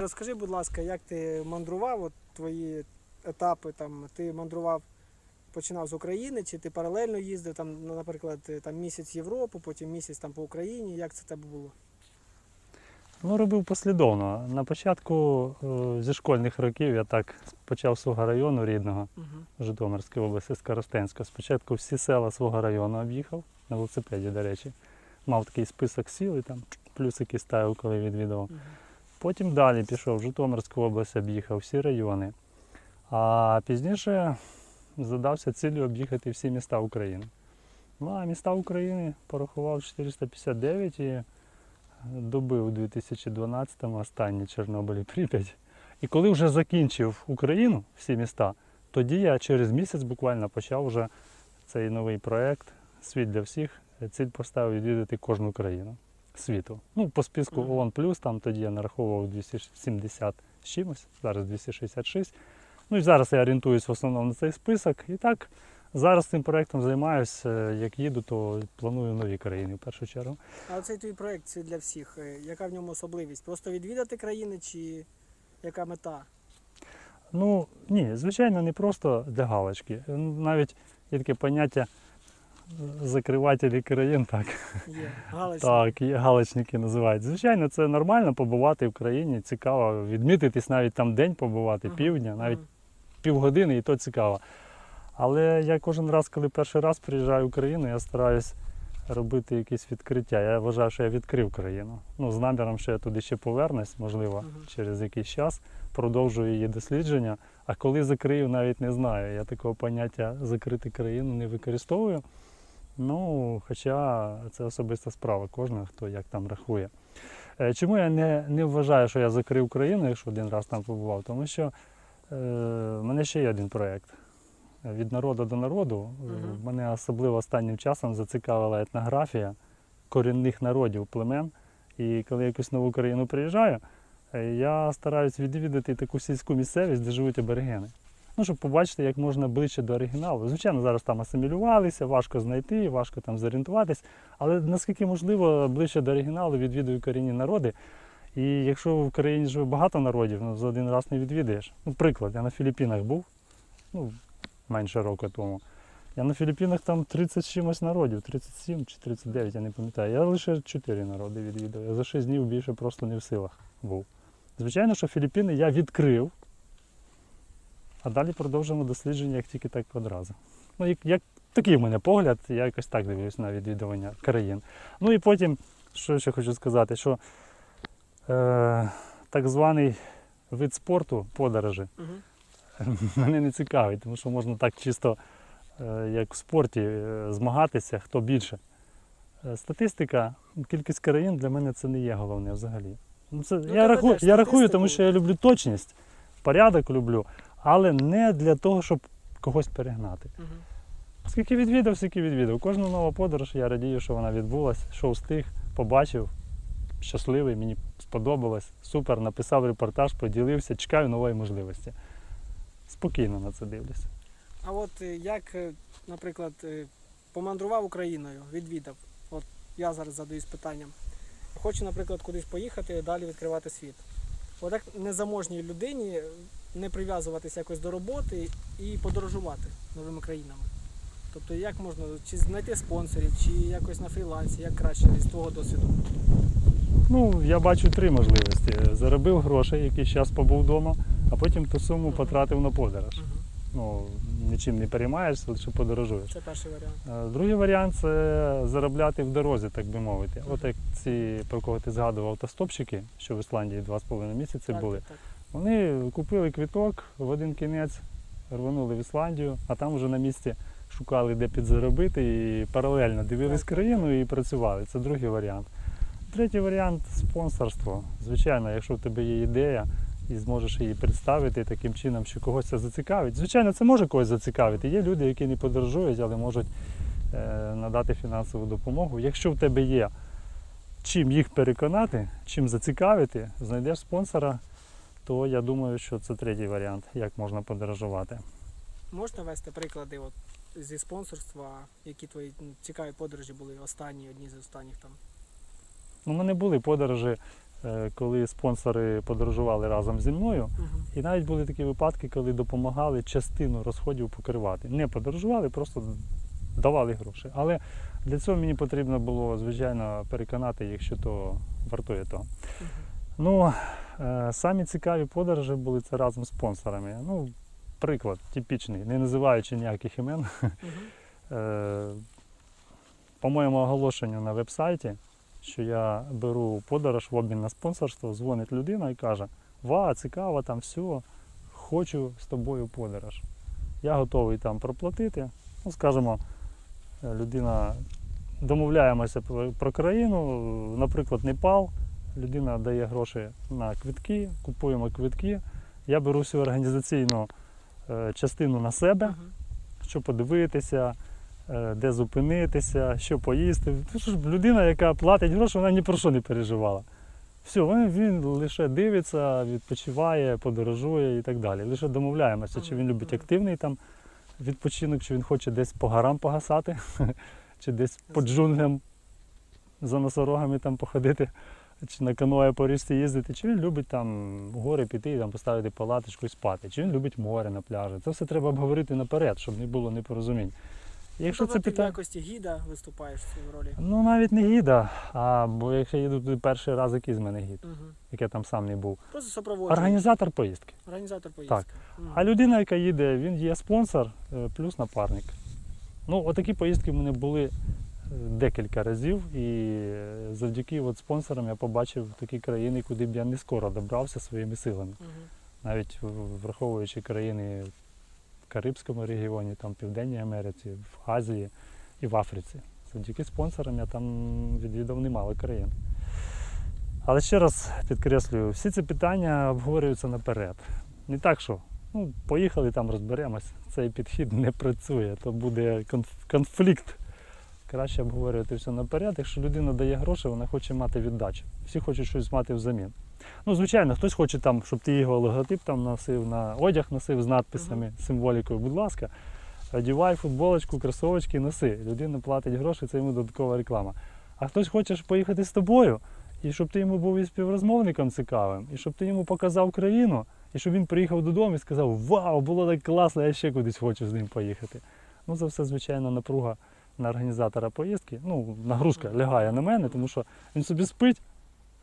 Ти розкажи, будь ласка, як ти мандрував, от твої етапи там, ти мандрував, починав з України, чи ти паралельно їздив, там, наприклад, там місяць Європу, потім місяць там по Україні. Як це в тебе було? Ну, робив послідовно. На початку е, зі школьних років я так почав свого району рідного, Угу. Житомирської області, з Коростенська. Спочатку всі села свого району об'їхав на велосипеді, до речі. Мав такий список сіл і там плюсики ставив, коли відвідував. Потім далі пішов Житомирську область, об'їхав всі райони. А пізніше задався цілею об'їхати всі міста України. Ну а міста України порахував 459 і добив у 2012-му останні Чорнобиль і Прип'ять. І коли вже закінчив Україну, всі міста, тоді я через місяць буквально почав вже цей новий проєкт Світ для всіх. Ціль поставив відвідати кожну країну світу. Ну, по списку. ООН плюс, там тоді я нараховував 270 з чимось, зараз 266. Ну і зараз я орієнтуюсь в основному на цей список. І так зараз цим проєктом займаюся. Як їду, то планую нові країни в першу чергу. А цей твій проєкт це для всіх. е, Яка в ньому особливість? Просто відвідати країни чи яка мета? Ну ні, звичайно, не просто для галочки. Навіть є таке поняття е, закривателі країн, так. Є галочка. Так, є галочники називають. Звичайно, це нормально побувати в країні, цікаво, відмітитись навіть там день побувати, Мгм, півдня, навіть мгм. півгодини, і то цікаво. Але я кожен раз, коли перший раз приїжджаю в Україну, я стараюсь робити якісь відкриття. Я вважаю, що я відкрив країну. Ну, з наміром, що я туди ще повернусь, можливо, Мгм. через якийсь час, продовжую її дослідження. А коли закрию, навіть не знаю. Я такого поняття закрити країну не використовую. Ну, хоча це особиста справа кожного, хто як там рахує. Е, Чому я не, не вважаю, що я закрив країну, якщо один раз там побував? Тому що е, в мене ще є один проєкт. Від народу до народу. Мгм. Мене особливо останнім часом зацікавила етнографія корінних народів племен. І коли я якусь нову країну приїжджаю, е, я стараюсь відвідати таку сільську місцевість, де живуть аборигени. Ну, щоб побачити, як можна ближче до оригіналу. Звичайно, зараз там асимілювалися, важко знайти, важко там зорієнтуватись, але наскільки можливо, ближче до оригіналу відвідую корінні народи. І якщо в країні живе багато народів, ну за один раз не відвідаєш. Ну, приклад, я на Філіппінах був, ну, менше року тому. Я на Філіппінах там 30 чимось народів, 37 чи 39, я не пам'ятаю. Я лише 4 народи відвідав. Я за 6 днів більше просто не в силах був. Звичайно, що Філіппіни я відкрив, а далі продовжимо дослідження, як тільки так одразу. Ну, як, як такий в мене погляд, я якось так дивлюсь на відвідування країн. Ну і потім, що ще хочу сказати, що е, так званий вид спорту, подорожі, Мгм. мене не цікавить, тому що можна так чисто, е, як в спорті, е, змагатися, хто більше. Е, Статистика, кількість країн для мене це не є головне взагалі. Ну, це, Ну, я, рахую, я рахую, тому що я люблю точність, порядок люблю, але не для того, щоб когось перегнати. Мгм. Скільки відвідав, скільки відвідав. Кожна нова подорож, я радію, що вона відбулася, що встиг, побачив, щасливий, мені сподобалось, супер, написав репортаж, поділився, чекаю нової можливості. Спокійно на це дивлюся. А от е, як, е, наприклад, е, помандрував Україною, відвідав. От я зараз задаюсь питанням. Хочу, наприклад, кудись поїхати і далі відкривати світ. От як незаможній людині не прив'язуватися якось до роботи і подорожувати новими країнами. Тобто як можна чи знайти спонсорів, чи якось на фрілансі, як краще з твого досвіду? Ну, я бачу три можливості. Заробив грошей, якийсь час побув вдома, а потім ту суму потратив на подорож. Ну, нічим не переймаєшся, лише подорожуєш. Це перший варіант. Е, Другий варіант це заробляти в дорозі, так би мовити. От як ці, про кого ти згадував, автостопщики, що в Ісландії два з половиною місяці Так, були. так, так. Вони купили квіток в один кінець, рванули в Ісландію, а там вже на місці шукали, де підзаробити, і паралельно дивились країну і працювали. Це другий варіант. Третій варіант спонсорство. Звичайно, якщо в тебе є ідея і зможеш її представити таким чином, що когось це зацікавить. Звичайно, це може когось зацікавити. Є люди, які не подорожують, але можуть е, надати фінансову допомогу. Якщо в тебе є чим їх переконати, чим зацікавити, знайдеш спонсора, то я думаю, що це третій варіант, як можна подорожувати. Можна вести приклади от, зі спонсорства, які твої ну, цікаві подорожі були останні, одні з останніх там. Ну, У мене були подорожі коли спонсори подорожували разом зі мною. Мгм. І навіть були такі випадки, коли допомагали частину розходів покривати. Не подорожували, просто давали гроші. Але для цього мені потрібно було, звичайно, переконати їх, що то вартує того. Мгм. Ну, е, самі цікаві подорожі були це разом з спонсорами. Ну, приклад типічний, не називаючи ніяких імен. Е, по моєму оголошенню на веб-сайті, що я беру подорож в обмін на спонсорство, дзвонить людина і каже: Ва, цікаво, там все, хочу з тобою подорож. Я готовий там проплатити. Ну, скажімо, людина домовляємося про, країну, наприклад, Непал. Людина дає гроші на квитки, купуємо квитки. Я беру всю організаційну е, частину на себе Мгм. що подивитися, де зупинитися, що поїсти. Що ж, людина, яка платить гроші, вона ні про що не переживала. Все, він, він лише дивиться, відпочиває, подорожує і так далі. Лише домовляємося, чи він любить активний там відпочинок, чи він хоче десь по горам погасати, чи десь по джунглям за носорогами там походити, чи на каное по річці їздити, чи він любить там в гори піти, там поставити палаточку і спати, чи він любить море на пляжі. Це все треба обговорити наперед, щоб не було непорозумінь. Якщо Тобто це ти в питання. якості гіда виступаєш в цій ролі. Ну навіть не гіда, а бо якщо їду туди перший раз, який з мене гід, Мгм. як я там сам не був. Просто супроводжуєш. Організатор поїздки. Організатор поїздки. Так. Мгм. А людина, яка їде, він є спонсор е, плюс напарник. Ну, отакі поїздки в мене були е, декілька разів, і е, завдяки от спонсорам я побачив такі країни, куди б я не скоро добрався своїми силами. Мгм. Навіть враховуючи країни Карибському регіоні, там Південній Америці, в Азії і в Африці. Завдяки спонсорам я там відвідав немало країн. Але ще раз підкреслюю, всі ці питання обговорюються наперед. Не так, що ну, поїхали там розберемось. Цей підхід не працює, то буде конфлікт. Краще обговорювати все наперед. Якщо людина дає гроші, вона хоче мати віддачу. Всі хочуть щось мати взамін. Ну, звичайно, хтось хоче там, щоб ти його логотип там носив на одяг носив з надписами, символікою. Будь ласка, одівай футболочку, кросовочки, носи. Людина платить гроші, це йому додаткова реклама. А хтось хоче поїхати з тобою, і щоб ти йому був і співрозмовником цікавим, і щоб ти йому показав країну, і щоб він приїхав додому і сказав: Вау, було так класно, я ще кудись хочу з ним поїхати. Ну, це все, звичайно, напруга на організатора поїздки. Ну, нагрузка лягає на мене, тому що він собі спить.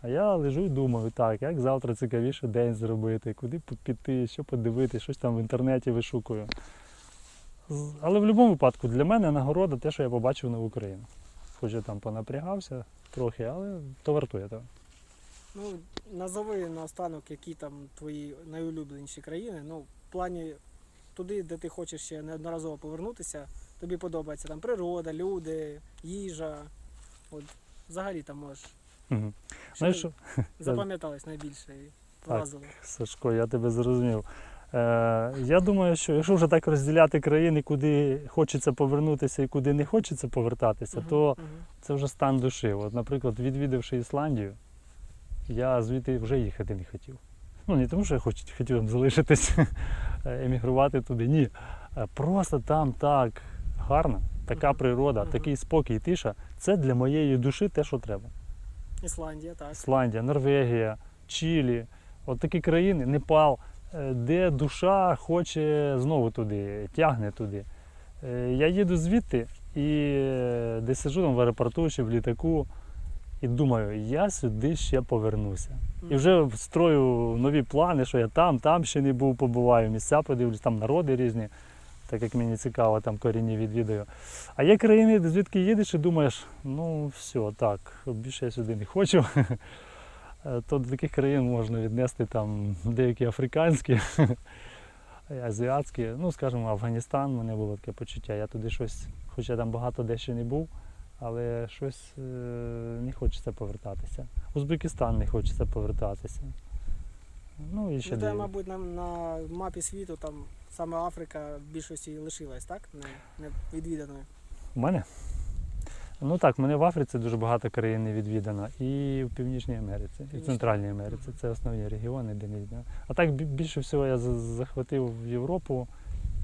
А я лежу і думаю, так, як завтра цікавіше день зробити, куди піти, що подивитися, щось там в інтернеті вишукую. Але в будь-якому випадку для мене нагорода те, що я побачив нову країну. Хоч я там понапрягався трохи, але то вартує того. Ну, назови наостанок, які там твої найулюбленіші країни. Ну, в плані туди, де ти хочеш ще неодноразово повернутися, тобі подобається там природа, люди, їжа. От взагалі там можеш. Що Знаєш, що, запам'яталось найбільше і вразило. Сашко, я тебе зрозумів. Е, я думаю, що якщо вже так розділяти країни, куди хочеться повернутися і куди не хочеться повертатися, Мгм, то мгм. це вже стан душі. От, наприклад, відвідавши Ісландію, я звідти вже їхати не хотів. Ну, не тому, що я хоч, хотів там залишитись, емігрувати туди. Ні. Е, Просто там так гарно, така природа, такий спокій тиша. Це для моєї душі те, що треба. Ісландія, так. Ісландія, Норвегія, Чилі, от такі країни, Непал, е, де душа хоче знову туди, тягне туди. Е, Я їду звідти і е, десь сиджу там в аеропорту чи в літаку і думаю, я сюди ще повернуся. І вже строю нові плани, що я там, там ще не був, побуваю, місця подивлюсь, там народи різні, так як мені цікаво, там корінні відвідаю. А є країни, звідки їдеш і думаєш, ну все, так, більше я сюди не хочу. Е, То до таких країн можна віднести там деякі африканські, азіатські, ну, скажімо, Афганістан, у мене було таке почуття. Я туди щось, хоча там багато де ще не був, але щось е, не хочеться повертатися. Узбекистан не хочеться повертатися. Ну і ще Ну, де, мабуть, на, на мапі світу там саме Африка в більшості лишилась, так? Не, не відвіданою. У мене? Ну так, в мене в Африці дуже багато країн не відвідано. І в Північній Америці, і в Центральній Америці. Це основні регіони, де не відвідано. А так більше всього я за- захватив Європу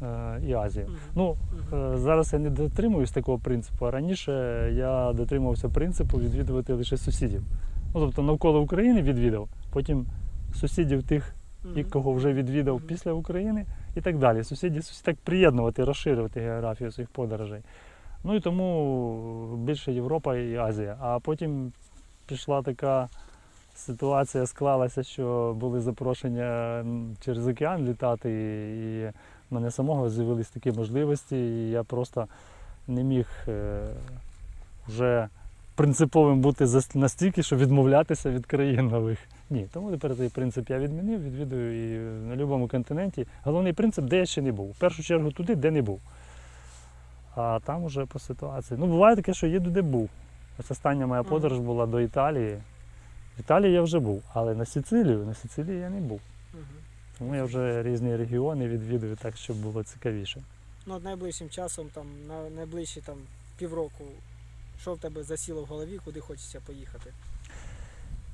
е, і Азію. Ну, е, зараз я не дотримуюсь такого принципу, а раніше я дотримувався принципу відвідувати лише сусідів. Ну, тобто навколо України відвідав, потім сусідів тих, і кого вже відвідав після України і так далі. Сусіді, так приєднувати, розширювати географію своїх подорожей. Ну і тому більше Європа і Азія. А потім пішла така ситуація, склалася, що були запрошення через океан літати, і в мене самого з'явились такі можливості, і я просто не міг е, вже принциповим бути настільки, щоб відмовлятися від країн нових. Ні, тому тепер цей принцип я відмінив, відвідую і на будь-якому континенті. Головний принцип, де я ще не був. В першу чергу туди, де не був. А там уже по ситуації. Ну, буває таке, що їду, де був. Ось остання моя подорож була до Італії. В Італії я вже був, але на Сицилію, на Сицилії я не був. Тому я вже різні регіони відвідую так, щоб було цікавіше. Ну, от найближчим часом, там, на найближчі там, півроку, що в тебе засіло в голові, куди хочеться поїхати?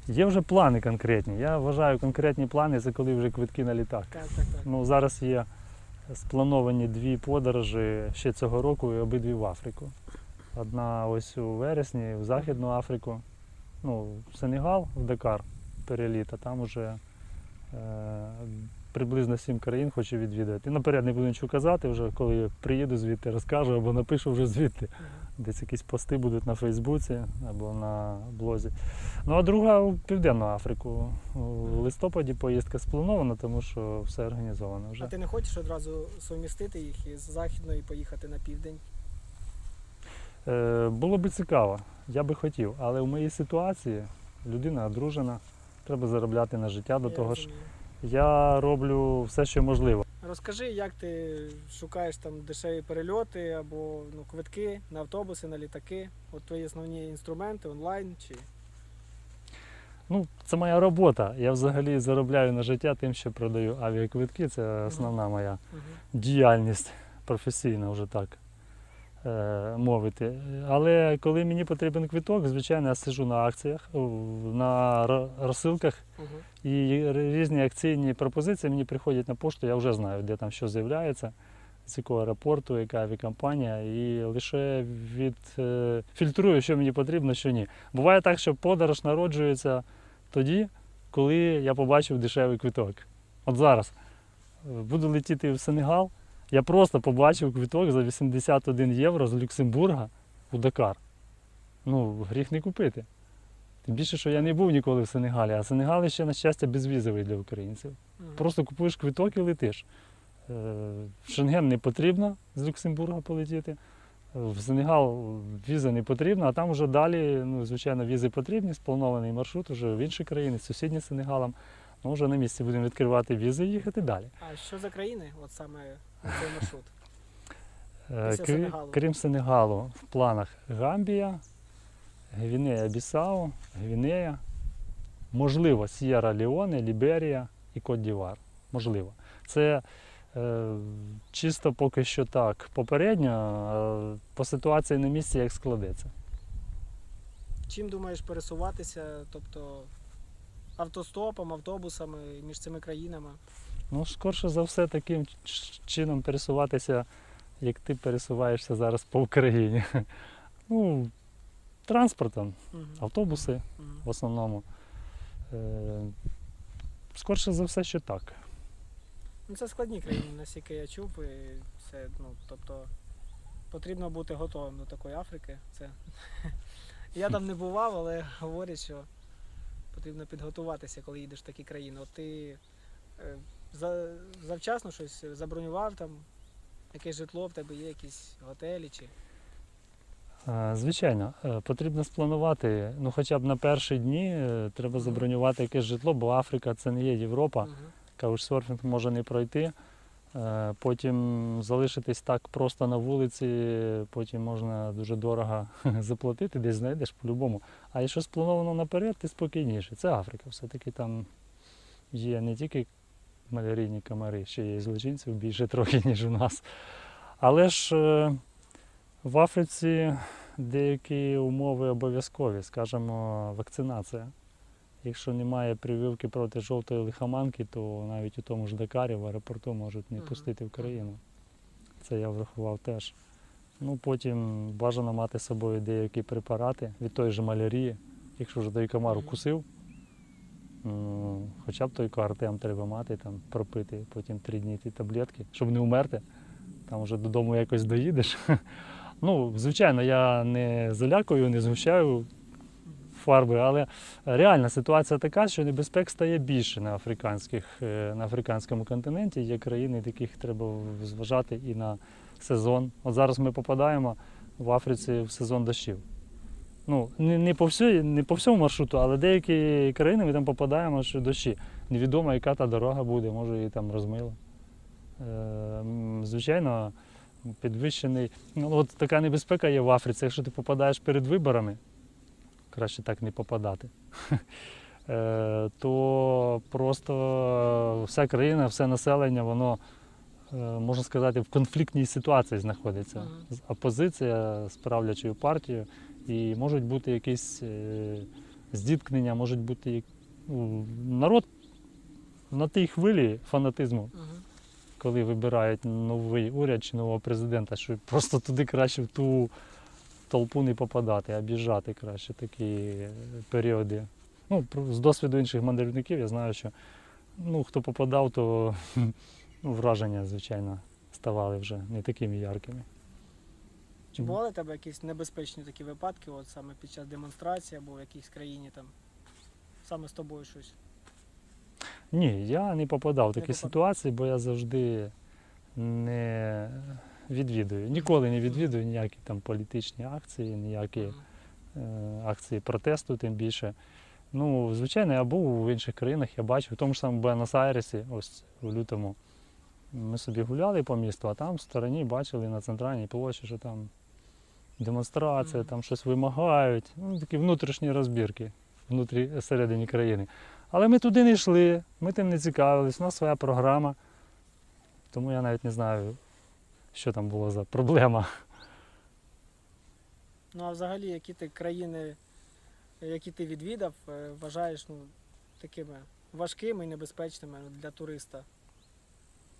Є вже плани конкретні. Я вважаю конкретні плани, це коли вже квитки на літак. Так, так, так. Ну, зараз є сплановані дві подорожі ще цього року і обидві в Африку. Одна ось у вересні в Західну Африку, ну, в Сенегал, в Дакар переліт, а там уже е, приблизно сім країн хочу відвідати. І наперед не буду нічого казати, вже коли приїду звідти, розкажу або напишу вже звідти. Десь якісь пости будуть на Фейсбуці або на блозі. Ну а друга у Південну Африку. У листопаді поїздка спланована, тому що все організовано вже. А ти не хочеш одразу сумістити їх із західної поїхати на південь? Е, було би цікаво, я би хотів, але в моїй ситуації людина одружена, треба заробляти на життя до Я того ж. Я роблю все, що можливо. Розкажи, як ти шукаєш там дешеві перельоти або ну, квитки на автобуси, на літаки? От твої основні інструменти онлайн чи Ну, це моя робота. Я взагалі заробляю на життя тим, що продаю авіаквитки. Це основна моя діяльність професійна вже так мовити. Але коли мені потрібен квиток, звичайно, я сижу на акціях, на розсилках, і різні акційні пропозиції мені приходять на пошту, я вже знаю, де там що з'являється, з якого аеропорту, яка авіакомпанія, і лише від, е, фільтрую, що мені потрібно, що ні. Буває так, що подорож народжується тоді, коли я побачив дешевий квиток. От зараз е, буду летіти в Сенегал, я просто побачив квиток за 81 євро з Люксембурга у Дакар. Ну, гріх не купити. Тим більше, що я не був ніколи в Сенегалі, а Сенегал ще, на щастя, безвізовий для українців. Просто купуєш квиток і летиш. Е, В Шенген не потрібно з Люксембурга полетіти. В Сенегал віза не потрібна, а там вже далі, ну, звичайно, візи потрібні, спланований маршрут вже в інші країни, сусідні з Сенегалом. Ну, вже на місці будемо відкривати візи і їхати далі. А що за країни? От саме на цей маршрут? Е, Після крі- Сенегалу. Крім Сенегалу, в планах Гамбія, Гвінея Бісау, Гвінея, можливо, С'єра Леоне, Ліберія і Кот-Дівар. Можливо. Це е, чисто поки що так. Попередньо, е, по ситуації на місці як складеться. Чим думаєш пересуватися? Тобто автостопом, автобусами між цими країнами? Ну, скорше за все, таким чином пересуватися, як ти пересуваєшся зараз по Україні. Ну, транспортом, автобуси. В основному. Е, Скорше за все, що так. Ну, це складні країни, наскільки я чув. І це, ну, тобто, потрібно бути готовим до такої Африки. Це... Я там не бував, але говорять, що потрібно підготуватися, коли їдеш в такі країни. От ти е, завчасно щось забронював там, якесь житло в тебе є, якісь готелі чи. Звичайно, е, потрібно спланувати, ну хоча б на перші дні е, треба забронювати якесь житло, бо Африка це не є Європа. Каучсерфінг може не пройти. Е, Потім залишитись так просто на вулиці, потім можна дуже дорого заплатити, десь знайдеш по-любому. А якщо сплановано наперед, ти спокійніше. Це Африка. Все-таки там є не тільки малярійні комари, ще є злочинців більше трохи, ніж у нас. Але ж е, в Африці деякі умови обов'язкові, скажімо, вакцинація. Якщо немає прививки проти жовтої лихоманки, то навіть у тому ж Дакарі в аеропорту можуть не пустити в країну. Це я врахував теж. Ну, потім бажано мати з собою деякі препарати від тої ж малярії, якщо вже той комар укусив, хоча б той картем треба мати, там, пропити потім три дні ті таблетки, щоб не умерти. Там вже додому якось доїдеш. Ну, звичайно, я не залякую, не згущаю фарби, але реальна ситуація така, що небезпек стає більше на, африканських, е, на африканському континенті. Є країни, яких треба зважати і на сезон. От зараз ми попадаємо в Африці в сезон дощів. Ну, не, не, по всій, не по всьому маршруту, але деякі країни ми там попадаємо, що дощі. Невідомо, яка та дорога буде, може її там розмило. Е, звичайно, підвищений. Ну, от така небезпека є в Африці. Якщо ти попадаєш перед виборами, краще так не попадати. е, То просто вся країна, все населення, воно, е, можна сказати, в конфліктній ситуації знаходиться. Опозиція з правлячою партією, і можуть бути якісь е, зіткнення, можуть бути ну, народ на тій хвилі фанатизму коли вибирають новий уряд чи нового президента, що просто туди краще в ту толпу не попадати, а біжати краще такі е, періоди. Ну, з досвіду інших мандрівників я знаю, що ну, хто попадав, то ну, враження, звичайно, ставали вже не такими яркими. Чи бували в тебе якісь небезпечні такі випадки, от саме під час демонстрації або в якійсь країні там? Саме з тобою щось? Ні, я не попадав в такі попадав. ситуації, бо я завжди не відвідую. Ніколи не відвідую ніякі там політичні акції, ніякі е, акції протесту, тим більше. Ну, звичайно, я був в інших країнах, я бачив, в тому ж самому Буенос-Айресі, ось у лютому. Ми собі гуляли по місту, а там в стороні бачили на центральній площі, що там демонстрація, там щось вимагають. Ну, такі внутрішні розбірки внутрі всередині країни. Але ми туди не йшли, ми тим не цікавились, у нас своя програма. Тому я навіть не знаю, що там було за проблема. Ну а взагалі, які ти країни, які ти відвідав, е, вважаєш ну, такими важкими і небезпечними для туриста?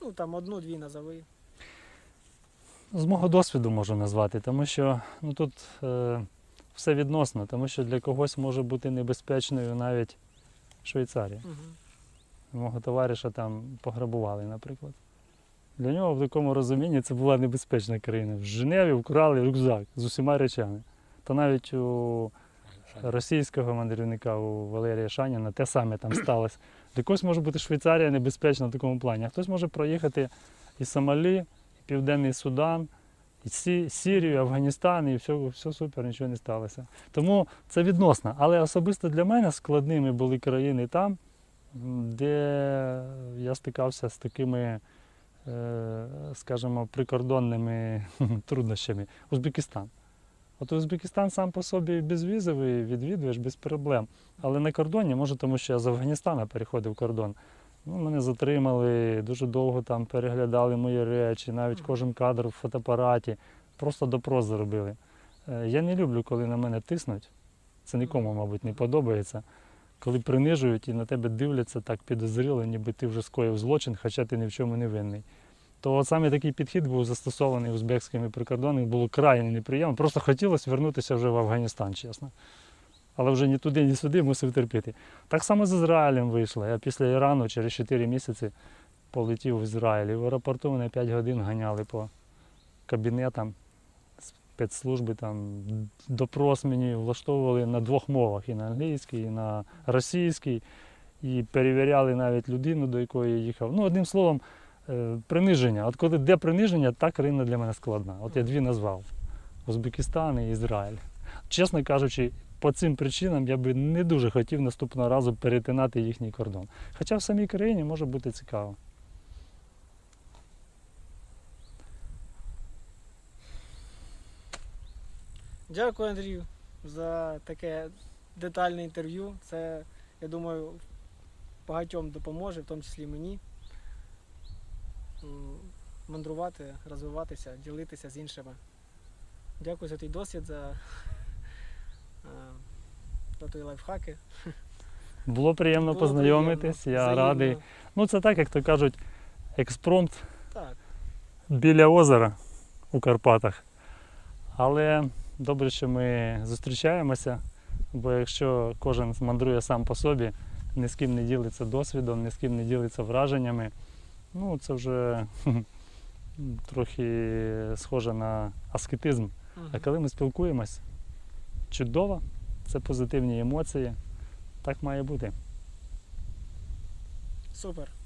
Ну там одну-дві назови. З мого досвіду можу назвати, тому що ну, тут е, все відносно, тому що для когось може бути небезпечною навіть Швейцарія. Угу. Мого товариша там пограбували, наприклад. Для нього в такому розумінні це була небезпечна країна. В Женеві вкрали рюкзак з усіма речами. Та навіть у російського мандрівника у Валерія Шаніна те саме там сталося. Для когось може бути Швейцарія небезпечна в такому плані, а хтось може проїхати і Сомалі, Південний Судан, Сірію, Афганістан, і все, все супер, нічого не сталося. Тому це відносно. Але особисто для мене складними були країни там, де я стикався з такими, е, скажімо, прикордонними труднощами. Узбекистан. От Узбекистан сам по собі безвізовий, відвідуєш без проблем. Але на кордоні, може, тому що я з Афганістана переходив кордон. Ну, мене затримали, дуже довго там переглядали мої речі, навіть кожен кадр в фотоапараті. Просто допрос зробили. Е, Я не люблю, коли на мене тиснуть. Це нікому, мабуть, не подобається. Коли принижують і на тебе дивляться так підозріло, ніби ти вже скоїв злочин, хоча ти ні в чому не винний. То от саме такий підхід був застосований узбекськими прикордонними, було крайне неприємно. Просто хотілося вернутися вже в Афганістан, чесно. Але вже ні туди, ні сюди мусив терпіти. Так само з Ізраїлем вийшло. Я після Ірану через 4 місяці полетів в Ізраїль. І в аеропорту мене 5 годин ганяли по кабінетам спецслужби, там допрос мені влаштовували на двох мовах: і на англійській, і на російській. І перевіряли навіть людину, до якої я їхав. Ну, одним словом, е, приниження. От коли де приниження, та країна для мене складна. От я дві назвав: Узбекистан і Ізраїль. Чесно кажучи, по цим причинам я би не дуже хотів наступного разу перетинати їхній кордон. Хоча в самій країні може бути цікаво. Дякую, Андрію, за таке детальне інтерв'ю. Це, я думаю, багатьом допоможе, в тому числі мені. Мандрувати, розвиватися, ділитися з іншими. Дякую за твій досвід, за, е, за твої лайфхаки. Було приємно Було познайомитись, приємно. я Взаємно. радий. Ну, це так, як то кажуть, експромт Так, біля озера у Карпатах. Але добре, що ми зустрічаємося. Бо якщо кожен мандрує сам по собі, ні з ким не ділиться досвідом, ні з ким не ділиться враженнями, ну це вже трохи схоже на аскетизм. А коли ми спілкуємось, чудово, це позитивні емоції. Так має бути. Супер.